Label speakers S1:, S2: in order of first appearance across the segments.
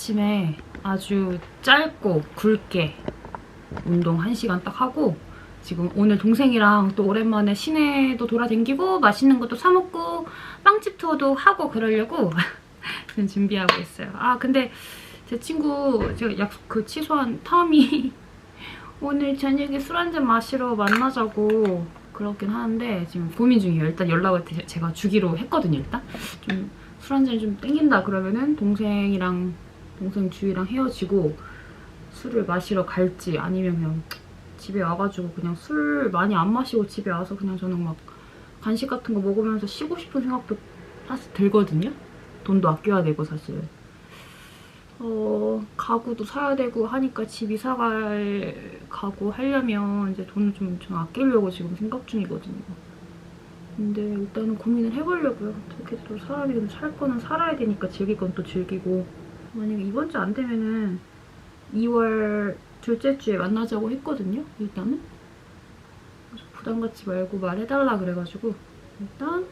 S1: 아침에 아주 짧고 굵게 운동 1시간 딱 하고 지금 오늘 동생이랑 또 오랜만에 시내도 돌아다니고 맛있는 것도 사 먹고 빵집 투어도 하고 그러려고 지금 준비하고 있어요. 아 근데 제 친구 제가 약속 그 취소한 텀이 오늘 저녁에 술 한잔 마시러 만나자고 그렇긴 하는데 지금 고민 중이에요. 일단 연락을 제- 제가 주기로 했거든요. 일단 좀 술 한잔 좀 땡긴다 그러면은 동생이랑 동생 주희랑 헤어지고 술을 마시러 갈지 아니면 그냥 집에 와가지고 그냥 술 많이 안 마시고 집에 와서 그냥 저는 막 간식 같은 거 먹으면서 쉬고 싶은 생각도 사실 들거든요. 돈도 아껴야 되고 사실. 어 가구도 사야 되고 하니까 집 이사 갈 가구 하려면 이제 돈을 좀, 좀 아끼려고 지금 생각 중이거든요. 근데 일단은 고민을 해보려고요. 어떻게 또 사람이 좀 살 거는 살아야 되니까 즐길 건 또 즐기고 만약에 이번 주 안 되면은 2월 둘째 주에 만나자고 했거든요. 일단은 부담 갖지 말고 말해달라 그래가지고 일단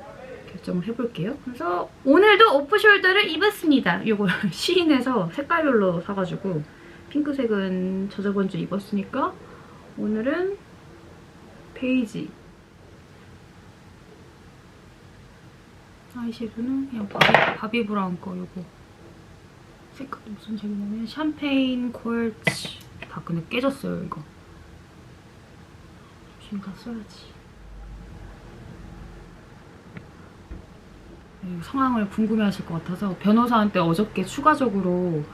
S1: 결정을 해볼게요. 그래서 오늘도 오프숄더를 입었습니다. 이거 시인에서 색깔별로 사가지고 핑크색은 저 저번 주 입었으니까 오늘은 베이지 아이섀도는 그냥 바비, 바비 브라운 거 요거 색깔이 무슨 색이냐면 샴페인 콜츠 다 근데 깨졌어요 이거. 조심히 다 써야지. 이 상황을 궁금해하실 것 같아서 변호사한테 어저께 추가적으로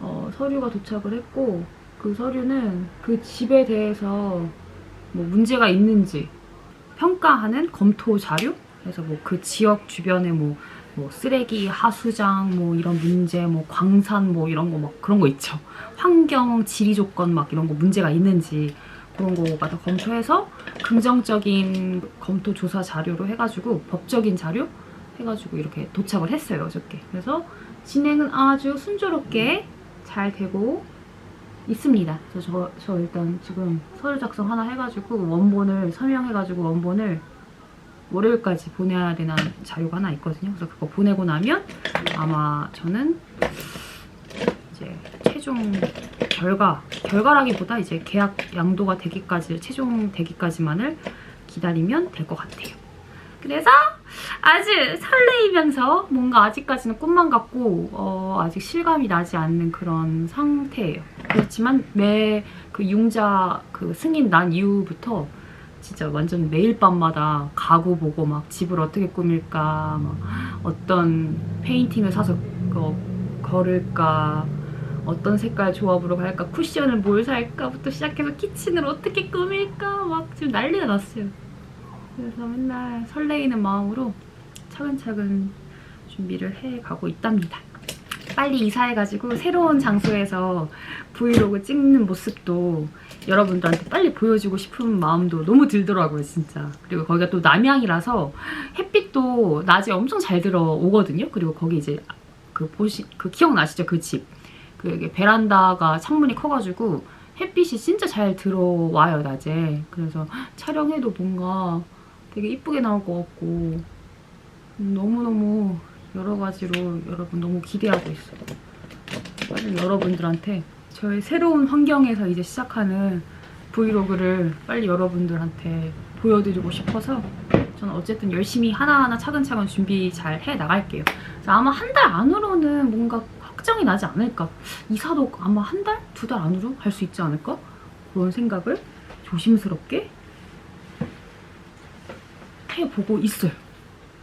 S1: 어, 서류가 도착을 했고 그 서류는 그 집에 대해서 뭐 문제가 있는지 평가하는 검토 자료? 그래서 뭐 그 지역 주변에 뭐, 뭐 쓰레기 하수장 뭐 이런 문제 뭐 광산 뭐 이런 거 막 그런 거 있죠. 환경 지리 조건 막 이런 거 문제가 있는지 그런 거가 다 검토해서 긍정적인 검토 조사 자료로 해가지고 법적인 자료 해가지고 이렇게 도착을 했어요 어저께. 그래서 진행은 아주 순조롭게 잘 되고 있습니다. 그래서 저, 저 일단 지금 서류 작성 하나 해가지고 원본을 서명해가지고 원본을 월요일까지 보내야 되는 자료가 하나 있거든요 그래서 그거 보내고 나면 아마 저는 이제 최종 결과 결과라기보다 이제 계약 양도가 되기까지 최종 되기까지만을 기다리면 될 것 같아요 그래서 아주 설레이면서 뭔가 아직까지는 꿈만 같고 어, 아직 실감이 나지 않는 그런 상태예요. 그렇지만 매 그 융자 그 승인 난 이후부터 진짜 완전 매일 밤마다 가구 보고 막 집을 어떻게 꾸밀까 막 어떤 페인팅을 사서 거, 걸을까 어떤 색깔 조합으로 갈까 쿠션을 뭘 살까부터 시작해서 키친을 어떻게 꾸밀까 막 지금 난리가 났어요. 그래서 맨날 설레이는 마음으로 차근차근 준비를 해 가고 있답니다. 빨리 이사해가지고 새로운 장소에서 브이로그 찍는 모습도 여러분들한테 빨리 보여주고 싶은 마음도 너무 들더라고요, 진짜. 그리고 거기가 또 남향이라서 햇빛도 낮에 엄청 잘 들어오거든요. 그리고 거기 이제 그 보시, 그 기억나시죠? 그 집. 그 여기 베란다가 창문이 커가지고 햇빛이 진짜 잘 들어와요, 낮에. 그래서 촬영해도 뭔가 되게 이쁘게 나올 것 같고 음, 너무너무 여러 가지로 여러분 너무 기대하고 있어요. 빨리 여러분들한테 저의 새로운 환경에서 이제 시작하는 브이로그를 빨리 여러분들한테 보여드리고 싶어서 저는 어쨌든 열심히 하나하나 차근차근 준비 잘 해 나갈게요. 아마 한 달 안으로는 뭔가 확정이 나지 않을까. 이사도 아마 한 달? 두 달 안으로 할 수 있지 않을까? 그런 생각을 조심스럽게 해보고 있어요.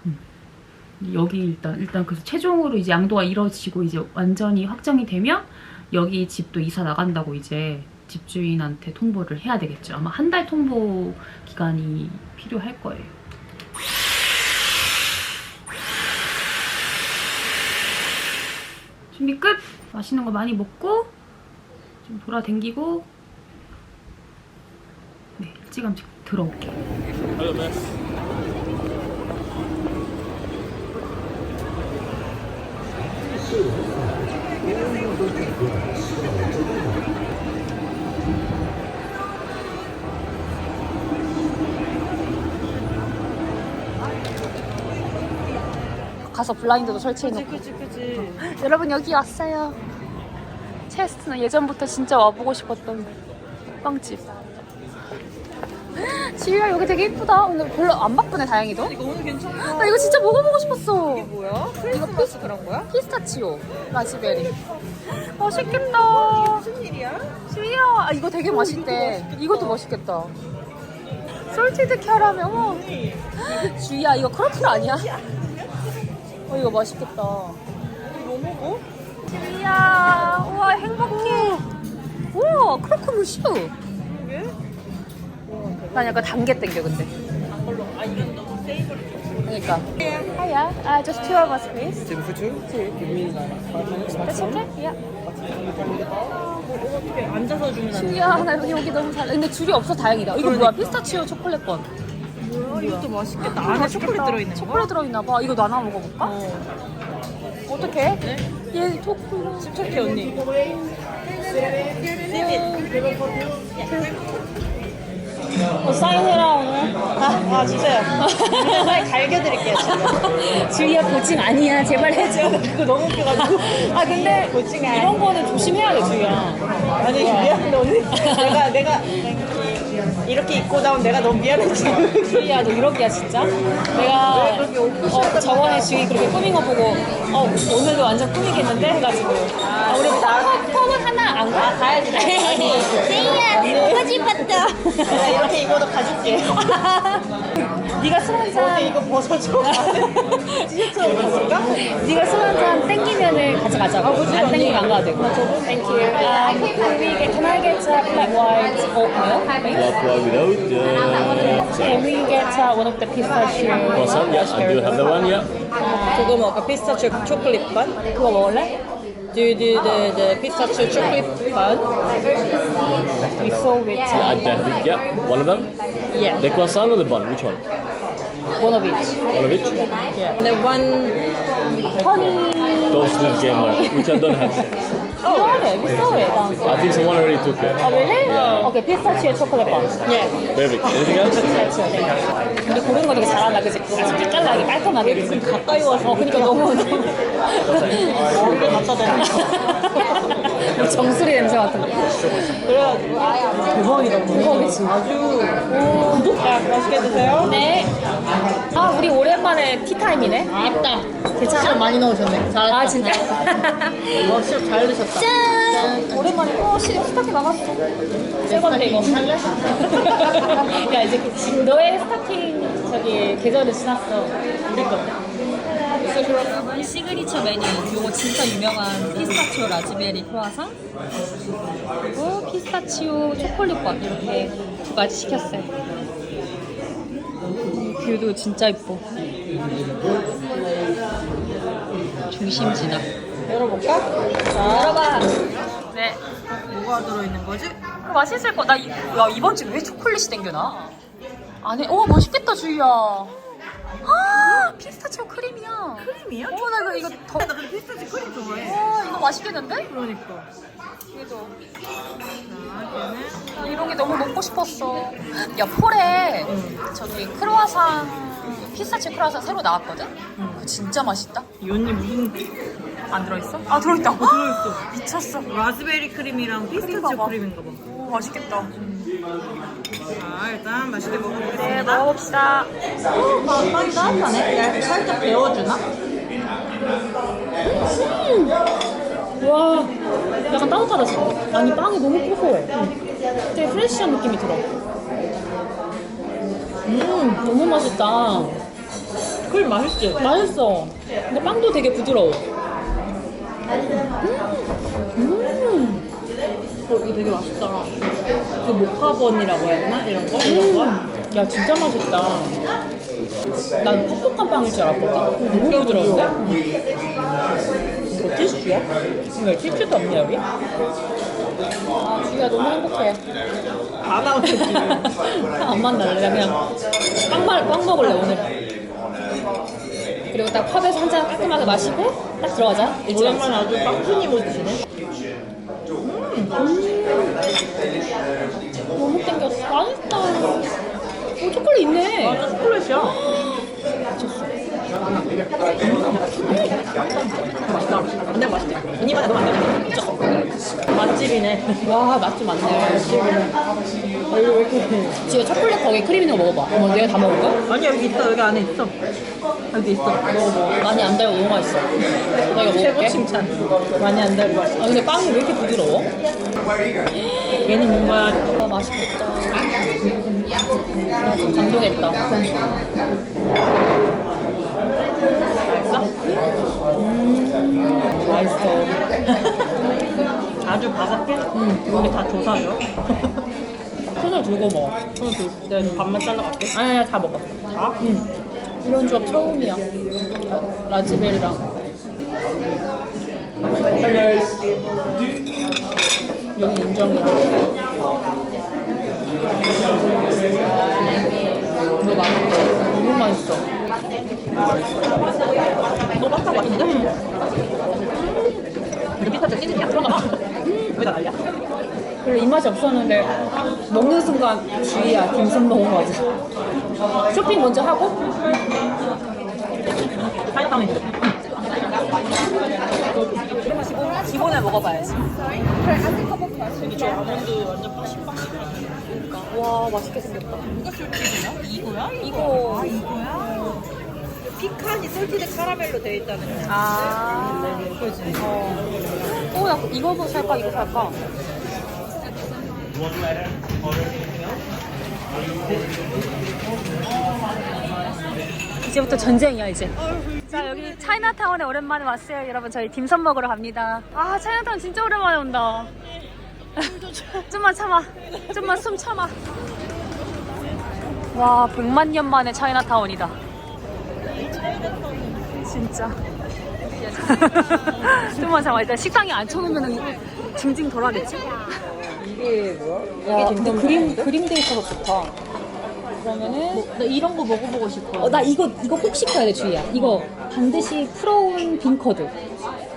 S1: 음. 여기 일단 일단 그래서 최종으로 이제 양도가 이루어지고 이제 완전히 확정이 되면 여기 집도 이사 나간다고 이제 집주인한테 통보를 해야 되겠죠. 아마 한 달 통보 기간이 필요할 거예요. 준비 끝! 맛있는 거 많이 먹고 좀 돌아댕기고 네, 일찌감치 들어올게요. 가서 블라인드도 설치해놓고.
S2: 그치 그치
S1: 여러분 여기 왔어요. 테스트는 예전부터 진짜 와보고 싶었던 빵집. 지유야 여기 되게 이쁘다. 오늘 별로 안 바쁘네 다행히도.
S2: 이거 오늘 괜찮다.
S1: 나 이거 진짜 먹어보고 싶었어.
S2: 뭐야? 크리스마스 그런 거야?
S1: 피스타치오 라즈베리. 맛있겠다.
S2: 무슨 일이야?
S1: 지유야 아, 이거 되게 맛있대. 이것도 맛있겠다. 솔티드 캐러멜. 어머. 주희야 이거 크로플 아니야? 어 이거 맛있겠다.
S2: 뭐 먹어?
S1: 주희야 우와 행복해. 우와 크로플 슈.
S2: 그게?
S1: 난 약간 단게 땡겨 근데.
S2: 아.
S1: 그러니까. Hiya, uh, just two of us please.
S3: Two for two?
S1: Two.
S3: Give me five minutes
S1: That's
S3: maximum.
S1: okay? Yeah.
S2: 어떻게 앉아서 주면 안 돼?
S1: 나 여기, 너무 잘. 근데 줄이 없어 다행이다. 이거 뭐야 피스타치오 초콜릿 번.
S2: 뭐야? 이것도 맛있겠다. 안에 초콜릿 들어있는 거?
S1: 초콜릿 들어있나 봐. 이거 나눠 먹어볼까?
S2: 어.
S1: 어떡해?
S2: 네?
S1: 얘 초콜릿.
S2: 침착해 언니.
S1: 어, 사인해라 오늘.
S2: 아, 아 주세요. 빨리 갈겨드릴게요.
S1: 주희야 고칭 아니야. 제발 해줘.
S2: 그거 너무 웃겨가지고.
S1: 아 근데
S2: 아니야.
S1: 이런 거는 조심해야 돼 주희야.
S2: 아니 미안해 언니. 내가 내가 이렇게 입고 나온 내가 너무 미안해 지금.
S1: 주희야 너 이렇게야 진짜? 내가 어, 저번에 주희 그렇게 꾸민 거 보고 어 오늘도 완전 꾸미겠는데 해가지고 아, 우리 턱, 턱은 하나 안 가? 가야지 세이야 보고
S2: 내가 이렇게 입어도 가줄게.
S1: 네가 술 한잔
S2: 이거 벗어줘. 티셔츠 벗을까?
S1: 네가 술 한잔 땡기면은 가져가자고 안 땡기면 안 가도 되고 Thank you uh, can, we get, can I get uh, flat white oat milk?
S4: Black white without uh,
S1: Can we get uh, one of the pistachio
S4: croissant. Yes, I do have the one. Yeah.
S2: 그거 먹을까? 피스타치오 초콜릿 반?
S1: 그거 먹을래?
S2: Do you do the, the pistachio chocolate 반?
S1: We saw with
S4: Yeah, I. Yeah, one of them.
S2: Yeah.
S4: The croissant or the bun? Which one?
S1: one of each
S4: One of each.
S2: yeah. And then one
S1: honey
S4: Those little gamer, which I don't have.
S1: 이거래 we saw it downstairs
S4: I think someone already took it.
S1: 어, really? 오케이, 피스타치오 초콜릿 바.
S2: yeah.
S4: Perfect. Anything else?
S1: 피스타치오, 네. 근데 고르는 거 되게 잘한다, 그치? 아주 빛깔나게, 깔끔하게. 그치?
S2: 가까이 와서
S1: 어, 그니까 너무.
S2: 머리를 갖다 대는
S1: 우리 정수리 냄새 같은 거.
S2: 그래가지고 대박이다
S1: 대박이지.
S2: 아주 자 맛있게 드세요
S1: 네. 아, 우리 오랜만에 티타임이네.
S2: 아따 시럽 많이 넣으셨네 잘했다
S1: 아, 진짜?
S2: 어, 시럽 잘 넣으셨다
S1: 짠! 오랜만에, 어, 시, 스타킹 나갔어. 새 건데, 이거.
S2: 살래?
S1: 야, 이제 그- 너의 스타킹, 저기, 계절을 지났어. 우리 건데.
S5: 시그니처 메뉴 요거 진짜 유명한 피스타치오 라즈베리 크루아상 그리고 피스타치오 초콜릿번 이렇게 두 가지 시켰어요 음, 뷰도 진짜 이뻐 중심 지나
S2: 열어볼까? 자
S1: 열어봐. 네.
S2: 뭐가 들어있는 거지?
S1: 그 맛있을 거. 나 이, 야, 이번 주에 왜 초콜릿이 땡겨나? 안에, 오, 맛있겠다, 주희야. 아, 피스타치오 크림이야.
S2: 크림이야?
S1: 어, 나 이거, 이거 더.
S2: 나 근데 피스타치 크림 좋아해
S1: 와, 이거 맛있겠는데?
S2: 그러니까
S1: 그래도.
S2: 자 얘는
S1: 나 이런 게 너무 먹고 싶었어. 야, 폴에 저기 크로아상, 피스타치오 크로아상 새로 나왔거든? 그거 진짜 맛있다.
S2: 이 언니 무슨
S1: 안 들어있어? 아, 들어있다.
S2: 들어있어
S1: 미쳤어.
S2: 라즈베리 크림이랑 피스타치오
S1: 봐.
S2: 크림인가 봐.
S1: 오, 맛있겠다.
S2: 자, 일단 맛있게
S1: 네,
S2: 먹어보겠습니다.
S1: 먹어봅시다.
S2: 어, 빵이 따뜻하네? 살짝 데워주나?
S1: 와, 약간 따뜻하다 지금. 아니 빵이 너무 고소해. 되게 프레시한 느낌이 들어. 음, 너무 맛있다.
S2: 크림 맛있지?
S1: 맛있어. 근데 빵도 되게 부드러워. 음,
S2: 어, 이거 되게 맛있다. 그 모카번이라고 해야 되나? 이런 거? 이런 거?
S1: 음. 야 진짜 맛있다. 난 퍽퍽한 빵일 줄 알았거든. 너무 부드러운데?
S2: 이거 티슈야?
S1: 왜 티슈도 없냐 여기? 아 주희야 너무 행복해.
S2: 다 나오네, 지금.
S1: 안 만날래. 나 그냥 빵, 말, 빵 먹을래, 오늘. 그리고 딱 팝에서 한 잔 깔끔하게 마시고 딱 들어가자.
S2: 오랜만에 아주 빵순이 모드시네.
S1: 너무 땡겼어. 맛있다. 오, 초콜릿 있네.
S2: 맞아, 초콜릿이야. 맛있다. 근데 맛있지? 언니만 해도 안 돼. 맛집이네.
S1: 와 맛좀 많네. 지금 초콜릿 거기 크림 있는 거 먹어봐. 어머 내가 다 먹을 거야?
S2: 아니, 여기 있어. 여기 안에 있어. 여기 있어. 먹어봐.
S1: 많이 안 달고 너무 맛있어. 나 이거
S2: 최고
S1: 먹을게.
S2: 칭찬. 많이 안 달고.
S1: 아 근데 빵이 왜 이렇게 부드러워?
S2: 얘는 뭔가
S1: 아 맛있겠다. 나 좀 감동했다. 음, 맛있어.
S2: 아주 바삭해? 응. 여기 다 조사죠.
S1: 손을 들고 먹어.
S2: 손 들, 내가 반만 잘라갈게.
S1: 아니 아니 다 먹어.
S2: 다?
S1: 응. 이런 조합 처음이야. 라즈베리랑. 여기 인정이야. 이거 맛있어. 너무 맛있어.
S2: 너 바삭 맛있는데? 이렇게 살짝 찐이야? 그런가 봐. 왜다 난리야?
S1: 별로 입맛이 없었는데 먹는 순간 주의야 딤섬 먹은 거지. 쇼핑 먼저 하고
S2: 하얗다면 이제.
S1: 기본에 먹어봐야지.
S2: 여기 저 아몬드 완전 빠신빠신.
S1: 와 맛있게 생겼다.
S2: 이거 솔티드냐? 이거야?
S1: 이거
S2: 피칸이 솔티드 카라멜로 되어 있다는 거.
S1: 아
S2: 그지?
S1: 어, 나 이거 뭐 살까 이거 살까? 이제부터 전쟁이야 이제. 자 여기 차이나타운에 오랜만에 왔어요 여러분 저희 딤섬 먹으러 갑니다. 아 차이나타운 진짜 오랜만에 온다. 좀만 참아. 좀만 숨 참아. 와 100만 년 만에 차이나타운이다. 진짜. 좀만 참아. 일단 식당에 앉혀놓으면 징징 덜하겠지?
S2: 이게 뭐야?
S1: 야, 근데 그림, 그림돼 있어서 좋다. 그러면은.
S2: 나 이런 거 먹어보고 싶어.
S1: 어, 나 이거, 이거 꼭 시켜야 돼, 주희야. 이거 반드시 풀어온 빈커드.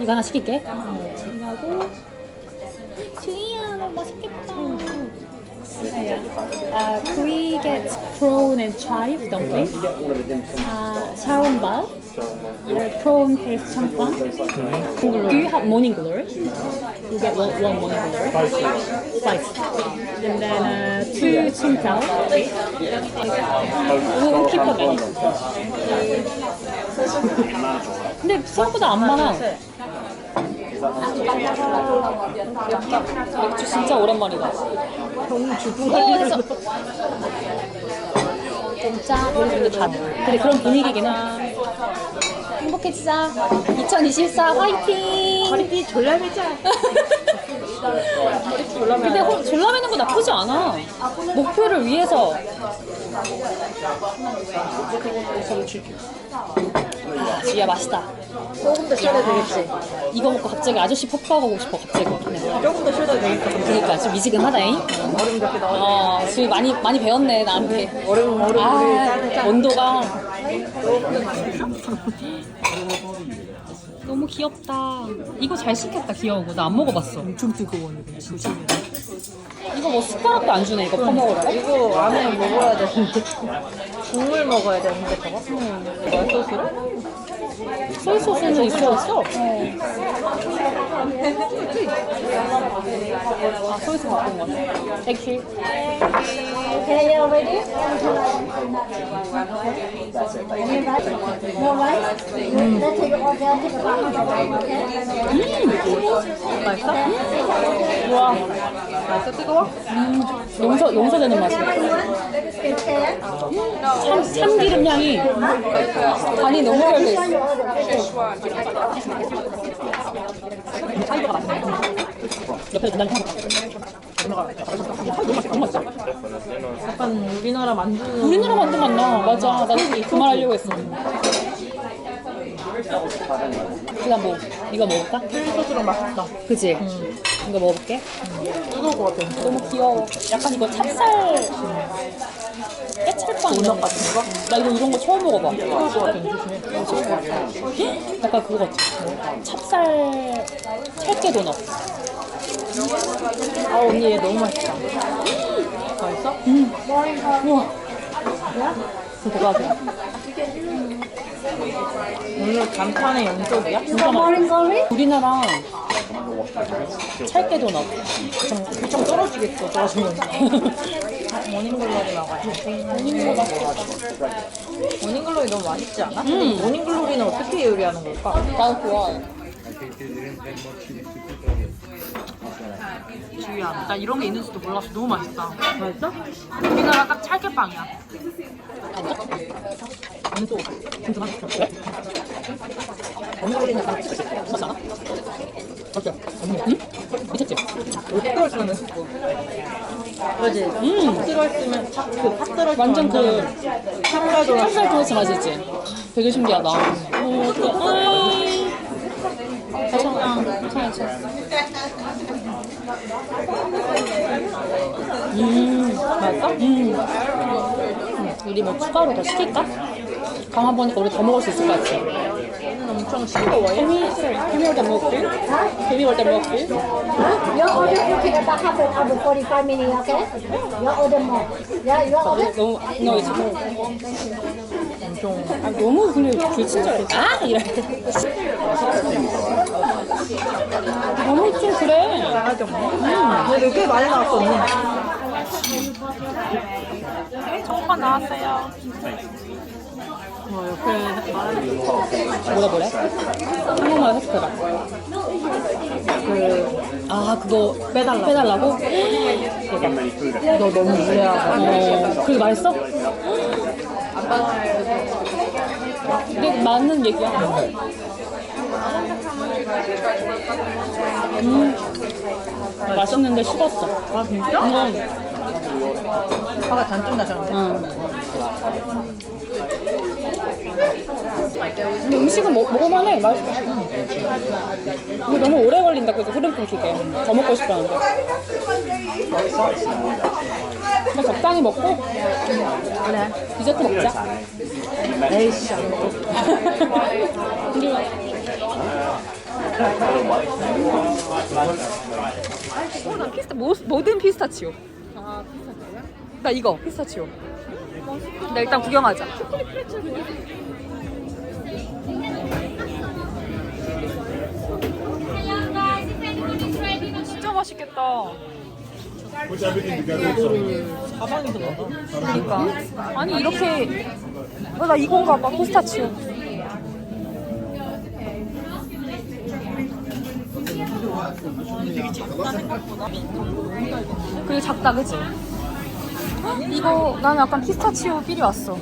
S1: 이거 하나 시킬게. 하고. 아, could we get prawn and chive dumpling? 아, 샤오밥. prawn paste champang. Do you have morning glory? You get one, one morning glory. Spicy. And then uh, two 칭따오. 이거 키퍼네. 근데 생각보다 안 많아. 맥주 진짜 오랜만이다.
S2: 너무
S1: 어, 했어. 진짜 다 그래 그런 분위기긴 해. 행복해지자. 2024 화이팅.
S2: 허리띠 졸라매자.
S1: 근데 호- 졸라매는 거 나쁘지 않아. 목표를 위해서. 지야 맛있다.
S2: 조금 더 쉬어도 되겠지.
S1: 이거 먹고 갑자기 아저씨 퍽퍽하고 싶어 갑자기. 그냥.
S2: 조금 더 쉬어도 되겠다.
S1: 그러니까 좀 미지근하다잉.
S2: 얼음 몇개 넣어.
S1: 어, 지금 많이 많이 배웠네 나한테.
S2: 얼음 얼음
S1: 아, 온도가 너무 귀엽다. 이거 잘 시켰다 귀여우고 나 안 먹어봤어.
S2: 엄청 뜨거워. 진짜.
S1: 이거 뭐 숟가락도 안 주네 이거 퍼먹으라.
S2: 이거 안에 먹어야 되는데. 국물 먹어야 되는데 저거? 뭐야 소스를?
S1: 소이 소스는 있어. 아 소이소 바꾼 거. Thank you.
S6: Okay, you ready? No rice? Let's take all the. Okay?
S2: 맛있어?
S1: 와
S2: 맛있어 뜨거워?
S1: 용서 용서되는 맛이야. 참 참기름 향이 간이 너무 잘 돼 있어. 옆에 분당
S2: 약간 우리나라 만두.
S1: 우리나라 만두 맛나. 맞아. 나도 그 말 하려고 했어. 이거 뭐 이거 먹을까?
S2: 소스랑 맛있다.
S1: 그지? 이거 먹어볼게.
S2: 뜨거울 것 같아.
S1: 너무 귀여워. 약간 이거 찹쌀 깨찰빵 이런 거
S2: 같은 거?
S1: 나 이거 이런 거 처음 먹어봐.
S2: 뜨거울 것 같아. 조심해.
S1: 약간 그거 같아. 찹쌀 찰게 도넛.
S2: 아 언니 얘 너무 맛있다. 맛있어?
S1: 우와. 대박이야.
S2: 오늘 간판의 연속이야?
S1: 진짜. 우리나라 찰게도 나고.
S2: 좀, 좀 떨어지겠어, 저러시면. 모닝글로리 먹어야지.
S1: 모닝글로.
S2: 모닝글로리 너무 맛있지 않아? 근데 모닝글로리는 어떻게 요리하는 걸까?
S1: 나 좋아해.
S7: 주희야, 나 이런 게 있는지도 몰랐어. 너무 맛있다.
S2: 맛있어?
S7: 우리나라 딱 찰깨빵이야.
S1: 나는 또 진짜 맛있어. 그래? 모닝글로리는 약간 맛있지 않아? 맞죠? 응? 미쳤지?
S2: 들어있으면 그지?
S1: 음.
S2: 들어있으면 팥, 그, 팥 들어있으면
S1: 완전 그.
S2: 찹쌀
S1: 도넛 맛이지? 되게 신기하다. 오, 또, 아이. 괜찮아, 괜찮아, 괜찮아. 음, 맛있어? 음. 우리 뭐 추가로 더 시킬까? 강화 보니까 우리 더 먹을 수 있을 것 같아.
S2: 엄청 싱거워요.
S1: 개미, 개미 올때 먹을게. 개미 올때 먹을게.
S8: Your order cooking about half an hour, 45 minutes, okay? Your order more. Yeah, your order.
S1: 너무, 너 지금. 아, 너무 근데 불친절해. 아! 이래. 너무 좀 그래.
S2: 근데 꽤 많이 나왔어, 언니.
S7: 초코빵 나왔어요.
S1: 뭐라 그래? 한국말 해석해봐. 그, 아, 그거 빼달라고? 빼달라고?
S2: 너 너무 무례하다.
S1: 어, 그게 맛있어? 근데 맞는 얘기야. 음, 맛있는데 식었어.
S2: 아, 진짜?
S1: 응,
S2: 화가 잔뜩 나셨는데?
S1: 응. 근데 음식은 먹, 먹을만해. 맛있어. 근데 너무 오래 걸린다. 그래서 흐름 끊기게. 더 먹고 싶었는데. 그냥 적당히 먹고 디저트 먹자.
S2: 에이씨, 어.
S7: 나 피스타, 모, 모든 피스타치오. 아, 피스타치오야? 나 이거, 피스타치오. 나 일단 구경하자. 진짜 맛있겠다.
S2: 가방이 들어가.
S7: 그러니까. 아니, 이렇게. 어, 나 이건가 봐, 피스타치오. 그게 작다, 그치? 이거, 나는 약간 피스타치오 필이 왔어.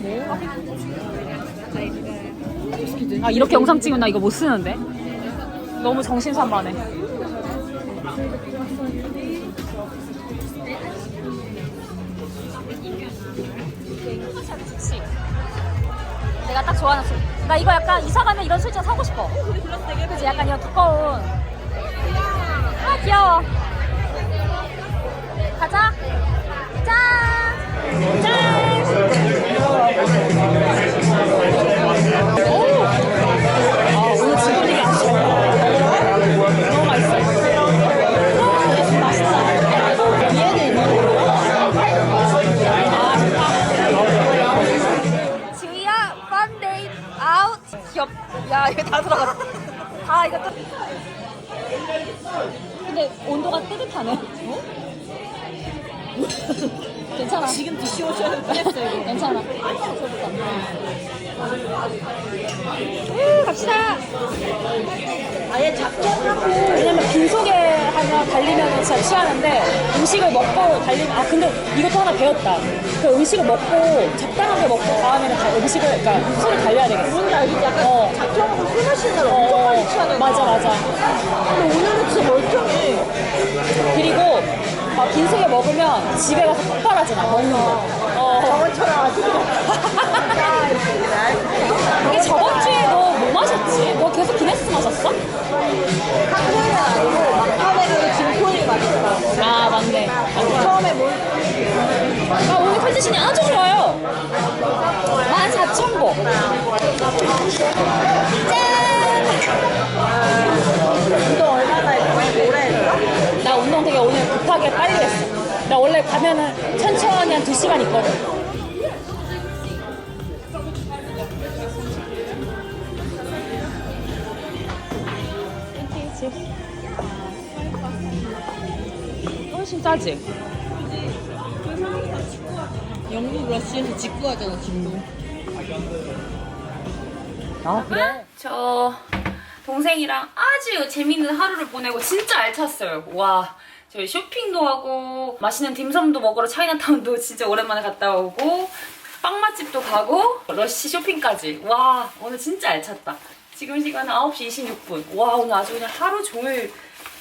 S7: 아, 이렇게 영상 찍으면 나 이거 못 쓰는데? 너무 정신산만해. 내가 딱 좋아하는 술. 나 이거 약간 이사 가면 이런 술잔 사고 싶어. 그치? 약간 이런 두꺼운. 아, 귀여워. 가자. 짠! 짠! 아, 오늘 지금 안 싫어. 너무 맛있어. 와, 맛있다. 얘는 있는 지우야, fun day out. 귀엽. 야, 이거 다 들어갔어. 아, 이거 또. 근데 온도가 뜨뜻하네. 괜찮아. 지금 디시오션은 끝냈어, 이거. 괜찮아. 우, 갑시다.
S2: 아예 작정하고.
S1: 왜냐면 빈속에 하나 달리면 진짜 취하는데 음식을 먹고 달리면 아 근데 이것도 하나 배웠다 그 음식을 먹고 적당하게 먹고 다음에는 다 음식을 그러니까 술을 달려야 되겠어
S2: 뭔지 알지? 약간
S1: 어.
S2: 작정하고 술 마시는 날 엄청 빨리 취하는 거.
S1: 맞아 맞아
S2: 근데 오늘은 진짜 멀 쩡해.
S1: 그리고 아, 빈속에 먹으면 집에 가서 폭발하잖아 먹는 거 어.
S2: 저번처럼 아주.
S1: 이게 저번 주에 너 뭐 마셨지? 너 계속 기네스 마셨어?
S2: 학교는 아니고 막판에는 진톤이 맛있어.
S1: 아 맞네 맞네.
S2: 처음에 뭘
S1: 아 오늘 컨디션이 아주 좋아요 14,000보
S2: 운동 나
S1: 원래 가면은 천천히 한 2시간 있거든.
S2: 아, 훨씬 싸지? 영국 러시에서 직구하잖아, 직구. 아, 그래?
S1: 저 동생이랑 아주 재밌는 하루를 보내고 진짜 알찼어요. 와. 저희 쇼핑도 하고 맛있는 딤섬도 먹으러 차이나타운도 진짜 오랜만에 갔다 오고 빵 맛집도 가고 러쉬 쇼핑까지. 와, 오늘 진짜 알찼다. 지금 시간은 9시 26분. 와, 오늘 아주 그냥 하루 종일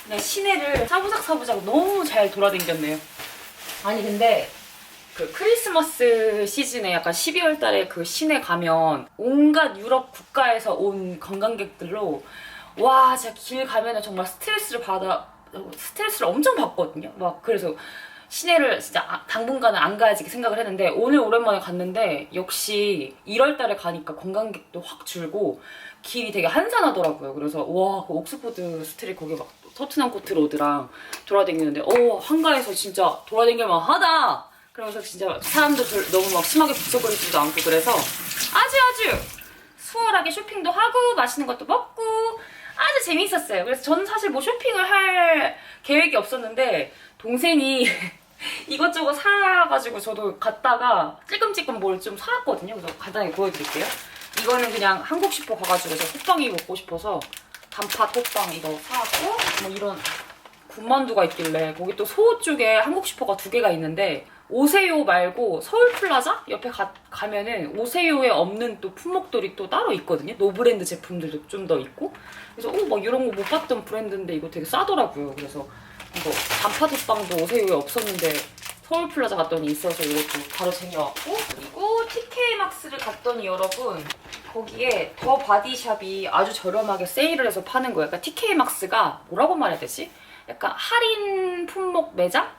S1: 그냥 시내를 사부작 사부작 너무 잘 돌아다녔네요. 아니 근데 그 크리스마스 시즌에 약간 12월 달에 그 시내 가면 온갖 유럽 국가에서 온 관광객들로 와 진짜 길 가면은 정말 스트레스를 받아 스트레스를 엄청 받거든요. 막 그래서 시내를 진짜 아- 당분간은 안 가야지 생각을 했는데 오늘 오랜만에 갔는데 역시 1월 달에 가니까 관광객도 확 줄고 길이 되게 한산하더라고요. 그래서 와, 그 옥스포드 스트릿 거기 막 터트넘 코트 로드랑 돌아다니는데 어, 한가해서 진짜 돌아다닐만 하다. 그러면서 진짜 사람도 별- 너무 막 심하게 북적거리지도 않고 그래서 아주 아주 수월하게 쇼핑도 하고 맛있는 것도 먹고 아주 재미있었어요. 그래서 저는 사실 뭐 쇼핑을 할 계획이 없었는데 동생이 이것저것 사가지고 저도 갔다가 찔끔찔끔 뭘 좀 사왔거든요. 그래서 간단히 보여드릴게요. 이거는 그냥 한국 슈퍼 가가지고 저 호빵이 먹고 싶어서 단팥 호빵 이거 사왔고 뭐 이런 군만두가 있길래 거기 또 소호 쪽에 한국 슈퍼가 두 개가 있는데 오세요 말고 서울플라자 옆에 가, 가면은 오세요에 없는 또 품목들이 또 따로 있거든요. 노브랜드 제품들도 좀 더 있고 그래서 어막 이런 거 못 봤던 브랜드인데 이거 되게 싸더라고요. 그래서 이거 단팥 호빵도 오세요에 없었는데 서울플라자 갔더니 있어서 이것도 바로 챙겨왔고 그리고 TKmax를 갔더니 여러분 거기에 더 바디샵이 아주 저렴하게 세일을 해서 파는 거예요. 그러니까 TKmax가 뭐라고 말해야 되지? 약간 할인 품목 매장?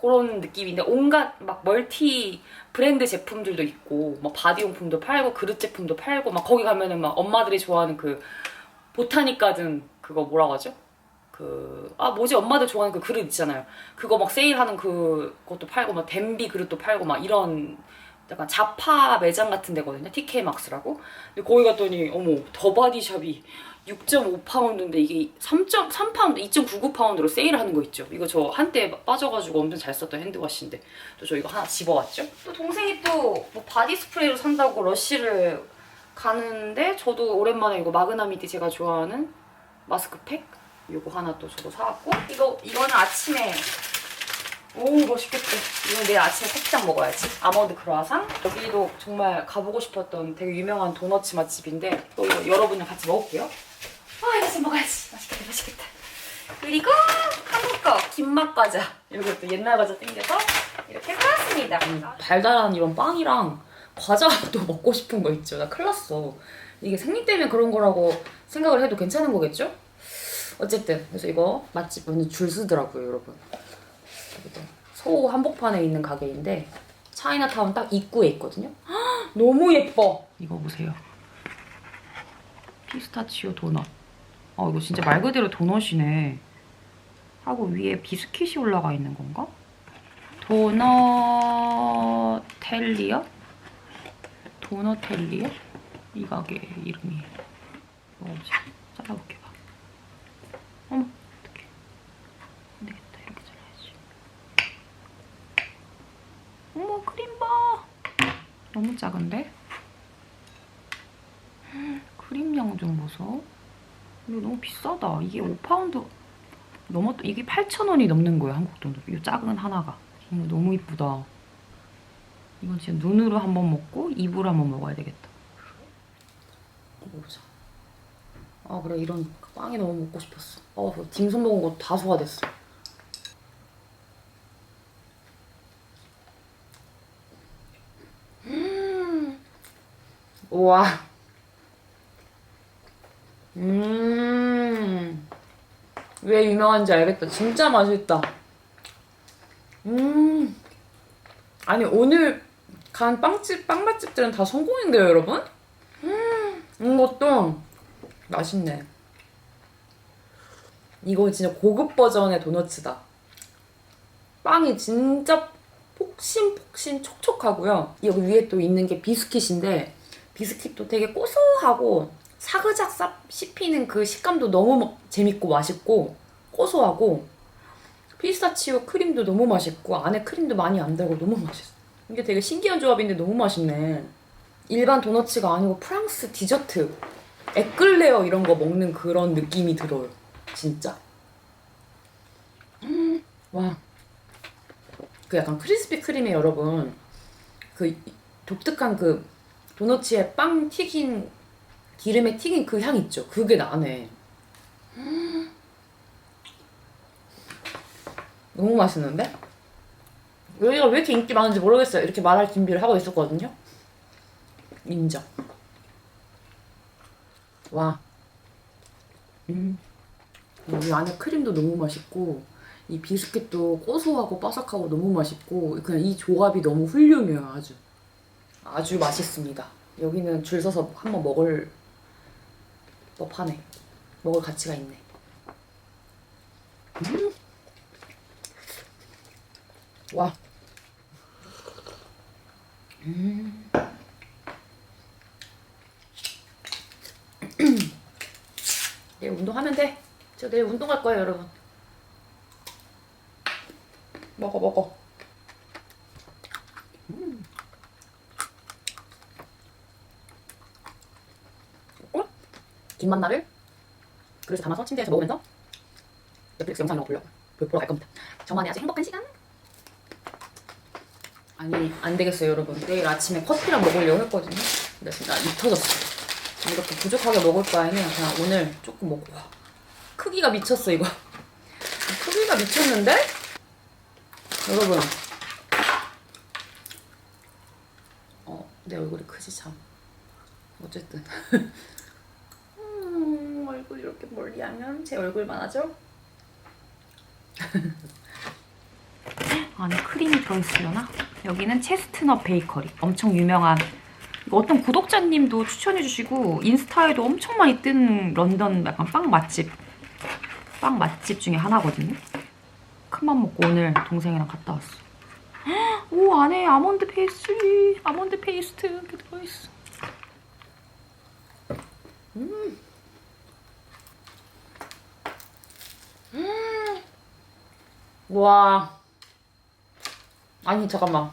S1: 그런 느낌인데 온갖 막 멀티 브랜드 제품들도 있고 막 바디용품도 팔고 그릇 제품도 팔고 막 거기 가면은 막 엄마들이 좋아하는 그 보타닉 가든 그거 뭐라고 하죠? 그, 아, 뭐지, 엄마들 좋아하는 그 그릇 있잖아요. 그거 막 세일하는 그, 것도 팔고, 막 댐비 그릇도 팔고, 막 이런 약간 자파 매장 같은 데거든요. TKmax라고. 근데 거기 갔더니, 어머, 더 바디샵이 6.5파운드인데 이게 3.3파운드, 2.99파운드로 세일하는 거 있죠. 이거 저 한때 빠져가지고 엄청 잘 썼던 핸드워시인데 또 저 이거 하나 집어왔죠. 또 동생이 또 뭐 바디 스프레이를 산다고 러쉬를 가는데 저도 오랜만에 이거 마그나미디 제가 좋아하는 마스크팩 이거 하나 또 저도 사왔고 이거 이거는 아침에 오 맛있겠다. 이건 내일 아침에 커피장 먹어야지. 아몬드 크로아상? 여기도 정말 가보고 싶었던 되게 유명한 도너츠 맛집인데 또 이거 여러분이랑 같이 먹을게요. 아 이거 좀 먹어야지. 맛있겠다 맛있겠다. 그리고 한국 거 김맛 과자. 이것도 옛날 과자 땡겨서 이렇게 사왔습니다. 달달한 이런 빵이랑 과자가 또 먹고 싶은 거 있죠. 나 큰일 났어. 이게 생리 때문에 그런 거라고 생각을 해도 괜찮은 거겠죠? 어쨌든 그래서 이거 맛집 오늘 줄 서더라고요 여러분 서호 한복판에 있는 가게인데 차이나타운 딱 입구에 있거든요 헉, 너무 예뻐 이거 보세요 피스타치오 도넛 아 이거 진짜 말 그대로 도넛이네 하고 위에 비스킷이 올라가 있는 건가? 도넛텔리어? 도넛텔리어? 이 가게 이름이 뭐지? 봐 어머 어떡해 안 되겠다 이렇게 잘라야지 어머 크림 봐 너무 작은데? 크림량 좀 보소. 이거 너무 비싸다. 이게 5파운드 넘었 이게 8,000원이 넘는 거예요 한국 돈으로. 이 작은 하나가. 이거 너무 이쁘다. 이건 진짜 눈으로 한 번 먹고 입으로 한 번 먹어야 되겠다. 먹어보자. 아 그래. 이런 빵이 너무 먹고 싶었어. 어 딤섬 먹은 거 다 소화됐어. 우와. 음. 왜 유명한지 알겠다. 진짜 맛있다. 음. 아니 오늘 간 빵집 빵맛집들은 다 성공인데요, 여러분? 음. 이것도 맛있네. 이거 진짜 고급 버전의 도너츠다. 빵이 진짜 폭신폭신 촉촉하고요. 여기 위에 또 있는 게 비스킷인데 비스킷도 되게 고소하고 사그작 쌉 씹히는 그 식감도 너무 먹- 재밌고 맛있고 고소하고 피스타치오 크림도 너무 맛있고 안에 크림도 많이 안 달고 너무 맛있어. 이게 되게 신기한 조합인데 너무 맛있네. 일반 도너츠가 아니고 프랑스 디저트, 에클레어 이런 거 먹는 그런 느낌이 들어요. 진짜. 음, 와. 그 약간 크리스피 크림에 여러분 그 독특한 그 도너츠에 빵 튀긴 기름에 튀긴 그 향 있죠? 그게 나네. 음. 너무 맛있는데? 여기가 왜 이렇게 인기 많은지 모르겠어요. 이렇게 말할 준비를 하고 있었거든요. 인정. 와. 음. 여기 안에 크림도 너무 맛있고, 이 비스킷도 고소하고 바삭하고 너무 맛있고, 그냥 이 조합이 너무 훌륭해요, 아주. 아주 맛있습니다. 여기는 줄 서서 한번 먹을 법하네. 먹을 가치가 있네. 음. 와. 음. 내일 운동하면 돼. 저 내일 운동할 거예요, 여러분. 먹어, 먹어. 음. 어? 김만나를 그래서 담아서 침대에서 먹으면서 넷플릭스 영상 이런 거 보려고 보러 갈 겁니다. 저만의 아주 행복한 시간. 아니 안 되겠어요 여러분. 내일 아침에 커피랑 먹으려고 했거든요. 근데 진짜 입 터졌어 이렇게 부족하게 먹을 바에는 그냥 오늘 조금 먹고. 와 크기가 미쳤어 이거. 크기가 미쳤는데? 여러분. 어 내 얼굴이 크지 참. 어쨌든 이렇게 멀리 하면 제 얼굴만 하죠?
S9: 안에 크림이 들어있으려나? 여기는 체스트넛 베이커리. 엄청 유명한 어떤 구독자님도 추천해주시고 인스타에도 엄청 많이 뜬 런던 약간 빵 맛집. 빵 맛집 중에 하나거든요. 큰맘 먹고 오늘 동생이랑 갔다 왔어. 헉, 오 안에 아몬드 페이스트리, 아몬드 페이스트 이렇게 들어있어.
S1: 와. 아니, 잠깐만.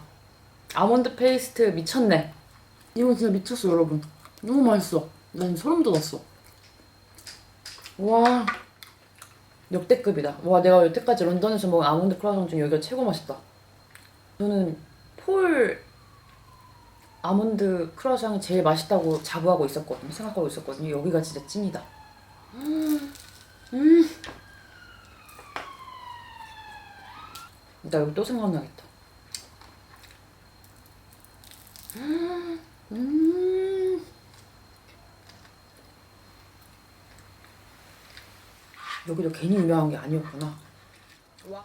S1: 아몬드 페이스트 미쳤네. 이거 진짜 미쳤어, 여러분. 너무 맛있어. 나 지금 소름 돋았어. 와. 역대급이다. 와, 내가 여태까지 런던에서 먹은 아몬드 크라상 중에 여기가 최고 맛있다. 저는 폴 아몬드 크라상이 제일 맛있다고 자부하고 있었거든요. 생각하고 있었거든요. 여기가 진짜 찐이다. 음. 음. 나 여기 또 생각나겠다. 음. 여기도 괜히 유명한 게 아니었구나. 와.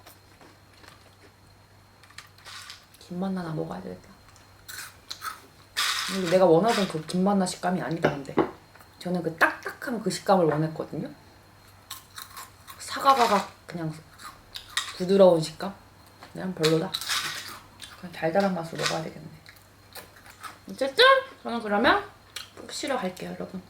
S1: 김맛 하나 먹어야 되겠다. 근데 내가 원하던 그 김맛나 식감이 아니다 근데. 저는 그 딱딱한 그 식감을 원했거든요. 사과가 그냥 부드러운 식감? 그냥 별로다. 그냥 달달한 맛으로 먹어야 되겠네. 어쨌든 저는 그러면 푹 쉬러 갈게요, 여러분.